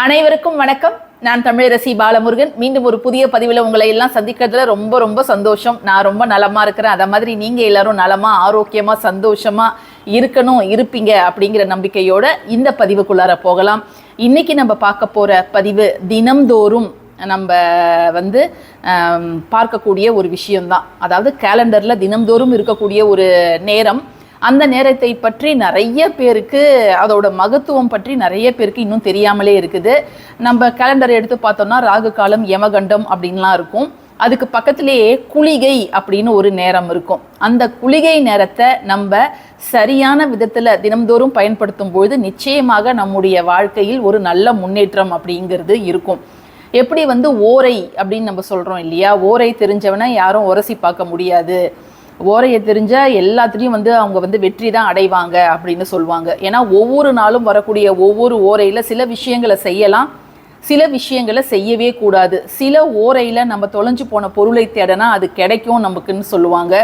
அனைவருக்கும் வணக்கம். நான் தமிழரசி பாலமுருகன். மீண்டும் ஒரு புதிய பதிவில் உங்களை எல்லாம் சந்திக்கிறதுல ரொம்ப ரொம்ப சந்தோஷம். நான் ரொம்ப நலமா இருக்கிறேன். அதை மாதிரி நீங்க எல்லாரும் நலமா ஆரோக்கியமா சந்தோஷமா இருக்கணும் இருப்பீங்க அப்படிங்கிற நம்பிக்கையோட இந்த பதிவுக்குள்ளார போகலாம். இன்னைக்கு நம்ம பார்க்க போற பதிவு தினம்தோறும் நம்ம வந்து பார்க்கக்கூடிய ஒரு விஷயம்தான். அதாவது கேலண்டரில் தினம்தோறும் இருக்கக்கூடிய ஒரு நேரம். அந்த நேரத்தை பற்றி நிறைய பேருக்கு அதோட மகத்துவம் பற்றி நிறைய பேருக்கு இன்னும் தெரியாமலே இருக்குது. நம்ம கேலண்டர் எடுத்து பார்த்தோம்னா ராகு காலம் யமகண்டம் அப்படின்லாம் இருக்கும். அதுக்கு பக்கத்திலேயே குளிகை அப்படின்னு ஒரு நேரம் இருக்கும். அந்த குளிகை நேரத்தை நம்ம சரியான விதத்தில் தினம்தோறும் பயன்படுத்தும் பொழுது நிச்சயமாக நம்முடைய வாழ்க்கையில் ஒரு நல்ல முன்னேற்றம் அப்படிங்கிறது இருக்கும். எப்படி வந்து ஓரை அப்படின்னு நம்ம சொல்கிறோம் இல்லையா? ஓரை தெரிஞ்சவனை யாரும் உரசி பார்க்க முடியாது. ஓரையை தெரிஞ்ச எல்லாத்துலேயும் வந்து அவங்க வந்து வெற்றி தான் அடைவாங்க அப்படின்னு சொல்லுவாங்க. ஏன்னா ஒவ்வொரு நாளும் வரக்கூடிய ஒவ்வொரு ஓரையில் சில விஷயங்களை செய்யலாம் சில விஷயங்களை செய்யவே கூடாது. சில ஓரையில் நம்ம தொலைஞ்சு போன பொருளை தேடனா அது கிடைக்கும் நமக்குன்னு சொல்லுவாங்க.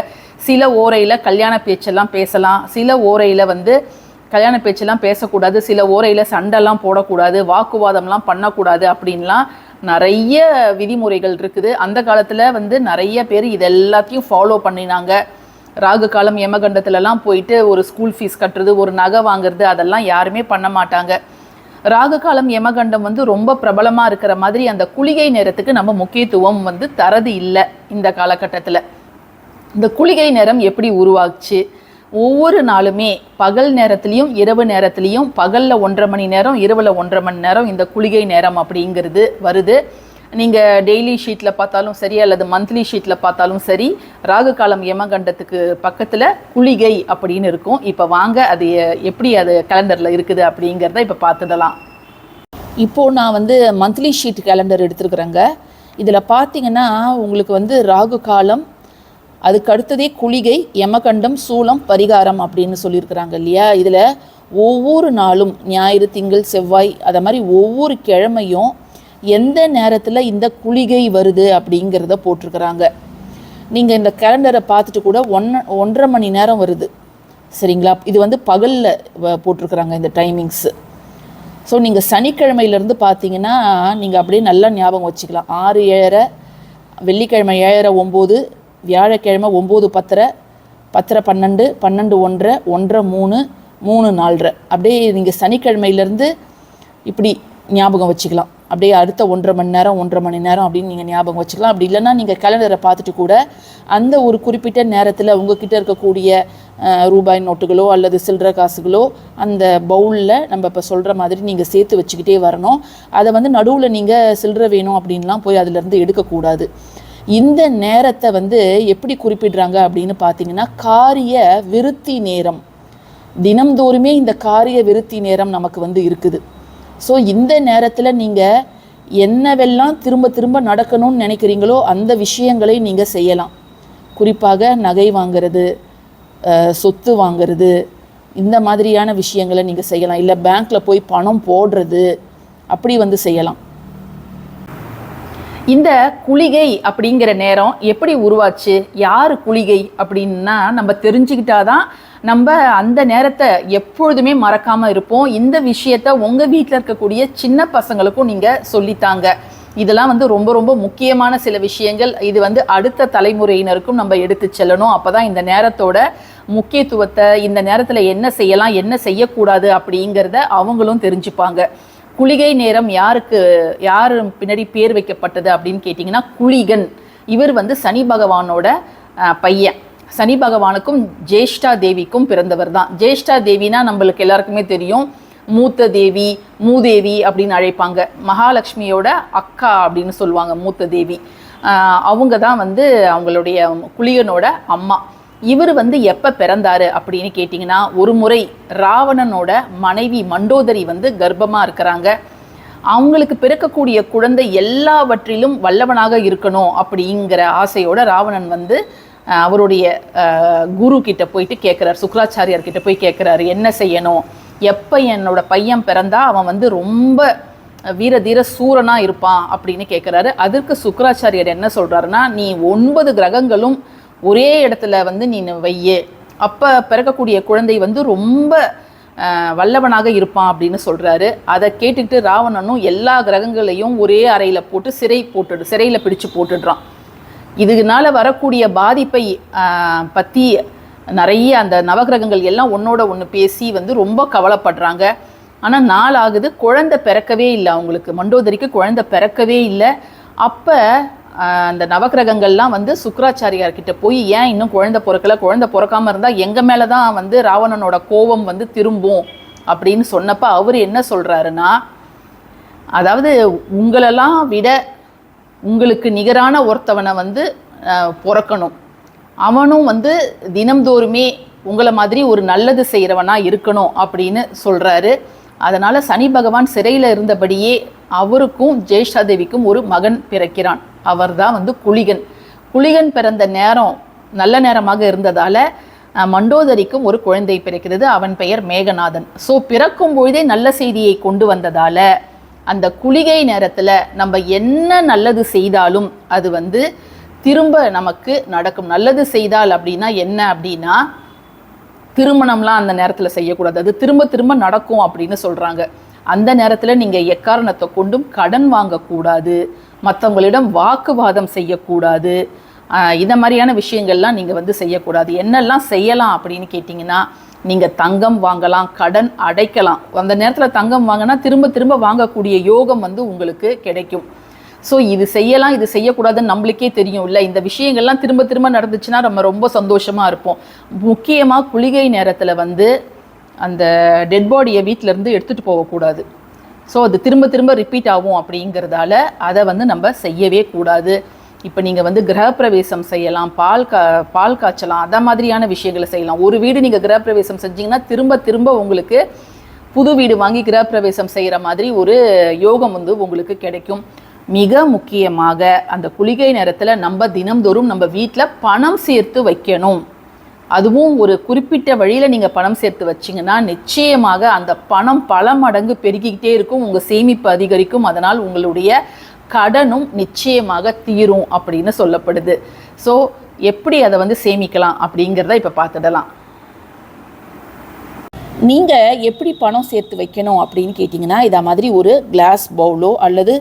சில ஓரையில் கல்யாண பேச்செல்லாம் பேசலாம் சில ஓரையில் வந்து கல்யாண பேச்செல்லாம் பேசக்கூடாது சில ஓரையில் சண்டைலாம் போடக்கூடாது வாக்குவாதம்லாம் பண்ணக்கூடாது அப்படின்லாம் நிறைய விதிமுறைகள் இருக்குது. அந்த காலத்தில் வந்து நிறைய பேர் இது எல்லாத்தையும் ஃபாலோ பண்ணினாங்க. ராகு காலம் யமகண்டத்துலலாம் போயிட்டு ஒரு ஸ்கூல் ஃபீஸ் கட்டுறது ஒரு நகை வாங்குறது அதெல்லாம் யாருமே பண்ண மாட்டாங்க. ராகு காலம் யமகண்டம் வந்து ரொம்ப பிரபலமாக இருக்கிற மாதிரி அந்த குளிகை நேரத்துக்கு நம்ம முக்கியத்துவம் வந்து தரது இல்லை இந்த காலகட்டத்தில். இந்த குளிகை நேரம் எப்படி உருவாச்சு? ஒவ்வொரு நாளுமே பகல் நேரத்துலேயும் இரவு நேரத்துலையும் பகலில் ஒன்றரை மணி நேரம் இரவில் ஒன்றரை மணி நேரம் இந்த குளிகை நேரம் அப்படிங்கிறது வருது. நீங்கள் டெய்லி ஷீட்டில் பார்த்தாலும் சரி அல்லது மந்த்லி ஷீட்டில் பார்த்தாலும் சரி ராகு காலம் யமகண்டத்துக்கு பக்கத்தில் குளிகை அப்படின்னு இருக்கும். இப்போ வாங்க அது எப்படி அது கேலண்டரில் இருக்குது அப்படிங்கிறத இப்போ பார்த்துடலாம். இப்போது நான் வந்து மந்த்லி ஷீட் கேலண்டர் எடுத்துருக்குறேங்க. இதில் பார்த்தீங்கன்னா உங்களுக்கு வந்து ராகு காலம் அதுக்கு அடுத்ததே குளிகை யமகண்டம் சூளம் பரிகாரம் அப்படின்னு சொல்லியிருக்கிறாங்க இல்லையா? இதில் ஒவ்வொரு நாளும் ஞாயிறு திங்கள் செவ்வாய் அதை மாதிரி ஒவ்வொரு கிழமையும் எந்த நேரத்தில் இந்த குளிகை வருது அப்படிங்கிறத போட்டிருக்கிறாங்க. நீங்கள் இந்த கேலண்டரை பார்த்துட்டு கூட ஒன் ஒன்றரை மணி நேரம் வருது. சரிங்களா? இது வந்து பகலில் போட்டிருக்கிறாங்க இந்த டைமிங்ஸு ஸோ நீங்கள் சனிக்கிழமையிலேருந்து பார்த்தீங்கன்னா நீங்கள் அப்படியே நல்லா ஞாபகம் வச்சுக்கலாம். ஆறு ஏழரை வெள்ளிக்கிழமை ஏழரை ஒம்பது வியாழக்கிழமை ஒம்பது பத்தரை பத்தரை பன்னெண்டு பன்னெண்டு ஒன்றரை ஒன்றரை மூணு மூணு நாலரை. அப்படியே நீங்கள் சனிக்கிழமையிலேருந்து இப்படி ஞாபகம் வச்சுக்கலாம். அப்படியே அடுத்த ஒன்றரை மணி நேரம் ஒன்றரை மணி நேரம் அப்படின்னு நீங்கள் ஞாபகம் வச்சுக்கலாம். அப்படி இல்லைன்னா நீங்கள் கேலண்டரை பார்த்துட்டு கூட அந்த ஒரு குறிப்பிட்ட நேரத்தில் உங்ககிட்ட இருக்கக்கூடிய ரூபாய் நோட்டுகளோ அல்லது சில்லற காசுகளோ அந்த பவுலில் நம்ம இப்போ சொல்கிற மாதிரி நீங்கள் சேர்த்து வச்சுக்கிட்டே வரணும். அதை வந்து நடுவில் நீங்கள் சில்லற வேணும் அப்படின்லாம் போய் அதிலேருந்து எடுக்கக்கூடாது. இந்த நேரத்தை வந்து எப்படி குறிப்பிடுறாங்க அப்படின்னு பார்த்தீங்கன்னா காரிய விருத்தி நேரம். தினம்தோறுமே இந்த காரிய விருத்தி நேரம் நமக்கு வந்து இருக்குது. ஸோ இந்த நேரத்தில் நீங்கள் என்னவெல்லாம் திரும்ப திரும்ப நடக்கணும்னு நினைக்கிறீங்களோ அந்த விஷயங்களை நீங்கள் செய்யலாம். குறிப்பாக நகை வாங்குறது சொத்து வாங்குறது இந்த மாதிரியான விஷயங்களை நீங்கள் செய்யலாம். இல்லை பேங்க்கில் போய் பணம் போடுறது அப்படி வந்து செய்யலாம். இந்த குளிகை அப்படிங்கிற நேரம் எப்படி உருவாச்சு? யார் குளிகை அப்படின்னா நம்ம தெரிஞ்சுக்கிட்டாதான் நம்ம அந்த நேரத்தை எப்பொழுதுமே மறக்காமல் இருப்போம். இந்த விஷயத்த உங்கள் வீட்டில் இருக்கக்கூடிய சின்ன பசங்களுக்கும் நீங்கள் சொல்லித்தாங்க. இதெல்லாம் வந்து ரொம்ப ரொம்ப முக்கியமான சில விஷயங்கள். இது வந்து அடுத்த தலைமுறையினருக்கும் நம்ம எடுத்து செல்லணும். அப்போ தான் இந்த நேரத்தோட முக்கியத்துவத்தை இந்த நேரத்தில் என்ன செய்யலாம் என்ன செய்யக்கூடாது அப்படிங்கிறத அவங்களும் தெரிஞ்சுப்பாங்க. குளிகை நேரம் யாருக்கு யார் பின்னாடி பேர் வைக்கப்பட்டது அப்படின்னு கேட்டிங்கன்னா குளிகன். இவர் வந்து சனி பகவானோட பையன். சனி பகவானுக்கும் ஜேஷ்டா தேவிக்கும் பிறந்தவர் தான். ஜேஷ்டா தேவினா நம்மளுக்கு எல்லாருக்குமே தெரியும். மூத்த தேவி மூதேவி அப்படின்னு அழைப்பாங்க. மகாலட்சுமியோட அக்கா அப்படின்னு சொல்லுவாங்க மூத்த தேவி. அவங்க தான் வந்து அவங்களுடைய குளிகனோட அம்மா. இவர் வந்து எப்போ பிறந்தாரு அப்படின்னு கேட்டிங்கன்னா ஒரு முறை ராவணனோட மனைவி மண்டோதரி வந்து கர்ப்பமாக இருக்கிறாங்க. அவங்களுக்கு பிறக்கக்கூடிய குழந்தை எல்லாவற்றிலும் வல்லவனாக இருக்கணும் அப்படிங்கிற ஆசையோட ராவணன் வந்து அவருடைய குரு கிட்ட போயிட்டு கேட்குறாரு சுக்ராச்சாரியார் கிட்ட போய் கேட்குறாரு என்ன செய்யணும்? எப்போ என்னோட பையன் பிறந்தா அவன் வந்து ரொம்ப வீர தீர சூரனாக இருப்பான்? அப்படின்னு கேட்குறாரு அதற்கு சுக்கராச்சாரியர் என்ன சொல்கிறாருன்னா நீ ஒன்பது கிரகங்களும் ஒரே இடத்துல வந்து நீ வையே. அப்போ பிறக்கக்கூடிய குழந்தை வந்து ரொம்ப வல்லவனாக இருப்பான் அப்படின்னு சொல்கிறாரு அதை கேட்டுக்கிட்டு ராவணனும் எல்லா கிரகங்களையும் ஒரே அறையில் போட்டு சிறை போட்டுடு சிறையில் பிடிச்சு போட்டுடுறான். இதனால வரக்கூடிய பாதிப்பை பற்றி நிறைய அந்த நவகிரகங்கள் எல்லாம் ஒன்றோட ஒன்று பேசி வந்து ரொம்ப கவலைப்படுறாங்க. ஆனால் நாள் ஆகுது குழந்தை பிறக்கவே இல்லை அவங்களுக்கு. மண்டோதரிக்கு குழந்தை பிறக்கவே இல்லை. அப்போ அந்த நவகிரகங்கள்லாம் வந்து சுக்கராச்சாரியார் கிட்ட போய் ஏன் இன்னும் குழந்தை பிறக்கல? குழந்தை பிறக்காம இருந்தால் எங்கள் மேலே தான் வந்து ராவணனோட கோபம் வந்து திரும்பும் அப்படின்னு சொன்னப்ப அவர் என்ன சொல்கிறாருன்னா அதாவது உங்களெல்லாம் விட உங்களுக்கு நிகரான ஒருத்தவனை வந்து பிறக்கணும். அவனும் வந்து தினம்தோறுமே உங்களை மாதிரி ஒரு நல்லது செய்கிறவனா இருக்கணும் அப்படின்னு சொல்கிறாரு அதனால் சனி பகவான் சிறையில் இருந்தபடியே அவருக்கும் ஜெயஷ்டாதேவிக்கும் ஒரு மகன் பிறக்கிறான். அவர்தான் வந்து குளிகன். குளிகன் பிறந்த நேரம் நல்ல நேரமாக இருந்ததால் மண்டோதரிக்கும் ஒரு குழந்தை பிறக்கிறது. அவன் பெயர் மேகநாதன். ஸோ பிறக்கும் பொழுதே நல்ல செய்தியை கொண்டு வந்ததால் அந்த குளிகை நேரத்தில் நம்ம என்ன நல்லது செய்தாலும் அது வந்து திரும்ப நமக்கு நடக்கும். நல்லது செய்தால் அப்படின்னா என்ன அப்படின்னா திருமணம்லாம் அந்த நேரத்தில் செய்யக்கூடாது. அது திரும்ப திரும்ப நடக்கும் அப்படின்னு சொல்கிறாங்க அந்த நேரத்தில் நீங்கள் எக்காரணத்தை கொண்டும் கடன் வாங்கக்கூடாது. மற்றவங்களிடம் வாக்குவாதம் செய்யக்கூடாது. இதை இந்த மாதிரியான விஷயங்கள்லாம் நீங்கள் வந்து செய்யக்கூடாது. என்னெல்லாம் செய்யலாம் அப்படின்னு கேட்டிங்கன்னா நீங்கள் தங்கம் வாங்கலாம் கடன் அடைக்கலாம். அந்த நேரத்தில் தங்கம் வாங்கினா திரும்ப திரும்ப வாங்கக்கூடிய யோகம் வந்து உங்களுக்கு கிடைக்கும். ஸோ இது செய்யலாம் இது செய்யக்கூடாதுன்னு நம்மளுக்கே தெரியும் இல்லை இந்த விஷயங்கள்லாம் திரும்ப திரும்ப நடந்துச்சுன்னா நம்ம ரொம்ப சந்தோஷமாக இருப்போம். முக்கியமாக குளிகை நேரத்தில் வந்து அந்த டெட் பாடியை வீட்டிலேருந்து எடுத்துகிட்டு போகக்கூடாது. ஸோ அது திரும்ப திரும்ப ரிப்பீட் ஆகும் அப்படிங்கிறதால அதை வந்து நம்ம செய்யவே கூடாது. இப்போ நீங்கள் வந்து கிரகப்பிரவேசம் செய்யலாம் பால் கா பால் காய்ச்சலாம் அந்த மாதிரியான விஷயங்களை செய்யலாம். ஒரு வீடு நீங்கள் கிரகப்பிரவேசம் செஞ்சீங்கன்னா திரும்ப திரும்ப உங்களுக்கு புது வீடு வாங்கி கிரகப்பிரவேசம் செய்கிற மாதிரி ஒரு யோகம் வந்து உங்களுக்கு கிடைக்கும். மிக முக்கியமாக அந்த குளிகை நேரத்தில் நம்ம தினம்தோறும் நம்ம வீட்டில் பணம் சேர்த்து வைக்கணும். அதுவும் ஒரு குறிப்பிட்ட வழியில் நீங்கள் பணம் சேர்த்து வச்சிங்கன்னா நிச்சயமாக அந்த பணம் பல மடங்கு பெருகிக்கிட்டே இருக்கும். உங்கள் சேமிப்பு அதிகரிக்கும். அதனால் உங்களுடைய கடனும் நிச்சயமாக தீரும் அப்படின்னு சொல்லப்படுது. ஸோ எப்படி அதை வந்து சேமிக்கலாம் அப்படிங்கிறத இப்போ பார்த்துடலாம். நீங்கள் எப்படி பணம் சேர்த்து வைக்கணும் அப்படின்னு கேட்டிங்கன்னா இதை மாதிரி ஒரு கிளாஸ் பவுலோ அல்லது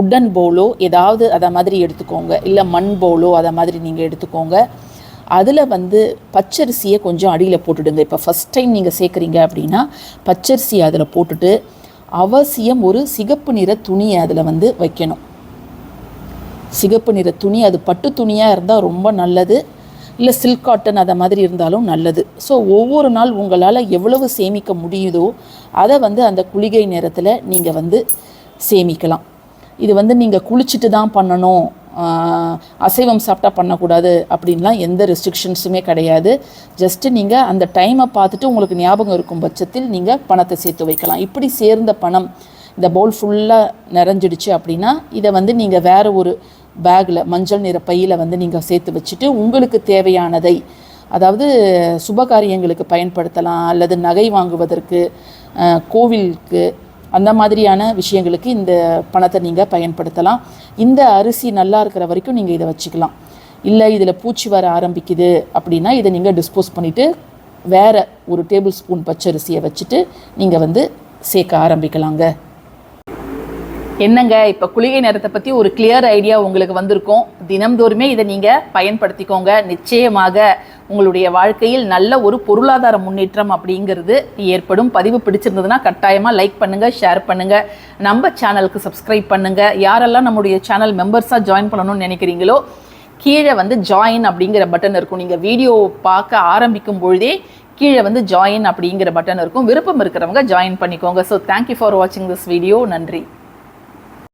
உட்டன் பவுலோ ஏதாவது அதை மாதிரி எடுத்துக்கோங்க. இல்லை மண் பவுலோ அதை மாதிரி நீங்கள் எடுத்துக்கோங்க. அதில் வந்து பச்சரிசியை கொஞ்சம் அடியில் போட்டுடுங்க. இப்போ ஃபஸ்ட் டைம் நீங்கள் சேர்க்குறீங்க அப்படின்னா பச்சரிசியை அதில் போட்டுட்டு அவசியம் ஒரு சிகப்பு நிற துணியை அதில் வந்து வைக்கணும். சிகப்பு நிற துணி அது பட்டு துணியாக இருந்தால் ரொம்ப நல்லது. இல்லை சில்க் காட்டன் அதை மாதிரி இருந்தாலும் நல்லது. ஸோ ஒவ்வொரு நாள் உங்களால் எவ்வளவு சேமிக்க முடியுதோ அதை வந்து அந்த குளிகை நேரத்தில் நீங்கள் வந்து சேமிக்கலாம். இது வந்து நீங்கள் குளிச்சுட்டு தான் பண்ணணும். அசைவம் சாப்பிட்டா பண்ணக்கூடாது அப்படின்லாம் எந்த ரெஸ்ட்ரிக்ஷன்ஸுமே கிடையாது. ஜஸ்ட்டு நீங்கள் அந்த டைமை பார்த்துட்டு உங்களுக்கு ஞாபகம் இருக்கும் பட்சத்தில் நீங்கள் பணத்தை சேர்த்து வைக்கலாம். இப்படி சேர்ந்த பணம் இந்த பவுல் ஃபுல்லாக நிறைஞ்சிடுச்சு அப்படின்னா இதை வந்து நீங்கள் வேறு ஒரு பேக்கில் மஞ்சள் நிற பையில் வந்து நீங்கள் சேர்த்து வச்சுட்டு உங்களுக்கு தேவையானதை அதாவது சுபகாரியங்களுக்கு பயன்படுத்தலாம் அல்லது நகை வாங்குவதற்கு கோவிலுக்கு அந்த மாதிரியான விஷயங்களுக்கு இந்த பணத்தை நீங்கள் பயன்படுத்தலாம். இந்த அரிசி நல்லா இருக்கிற வரைக்கும் நீங்கள் இதை வச்சுக்கலாம். இல்லை இதில் பூச்சி வர ஆரம்பிக்குது அப்படின்னா இதை நீங்கள் டிஸ்போஸ் பண்ணிவிட்டு வேறு ஒரு டேபிள் ஸ்பூன் பச்சரிசியை வச்சுட்டு நீங்கள் வந்து சேர்க்க ஆரம்பிக்கலாங்க. என்னங்க இப்போ குளிகை நேரத்தை பற்றி ஒரு கிளியர் ஐடியா உங்களுக்கு வந்திருக்கும். தினம்தோறுமே இதை நீங்கள் பயன்படுத்திக்கோங்க. நிச்சயமாக உங்களுடைய வாழ்க்கையில் நல்ல ஒரு பொருளாதார முன்னேற்றம் அப்படிங்கிறது ஏற்படும். பதிவு பிடிச்சிருந்ததுன்னா கட்டாயமாக லைக் பண்ணுங்கள் ஷேர் பண்ணுங்கள் நம்ம சேனலுக்கு சப்ஸ்கிரைப் பண்ணுங்கள் யாரெல்லாம் நம்முடைய சேனல் மெம்பர்ஸாக ஜாயின் பண்ணணும்னு நினைக்கிறீங்களோ கீழே வந்து ஜாயின் அப்படிங்கிற பட்டன் இருக்கும். நீங்கள் வீடியோ பார்க்க ஆரம்பிக்கும் பொழுதே கீழே வந்து ஜாயின் அப்படிங்கிற பட்டன் இருக்கும். விருப்பம் இருக்கிறவங்க ஜாயின் பண்ணிக்கோங்க. ஸோ தேங்க்யூ ஃபார் வாட்சிங் திஸ் வீடியோ நன்றி.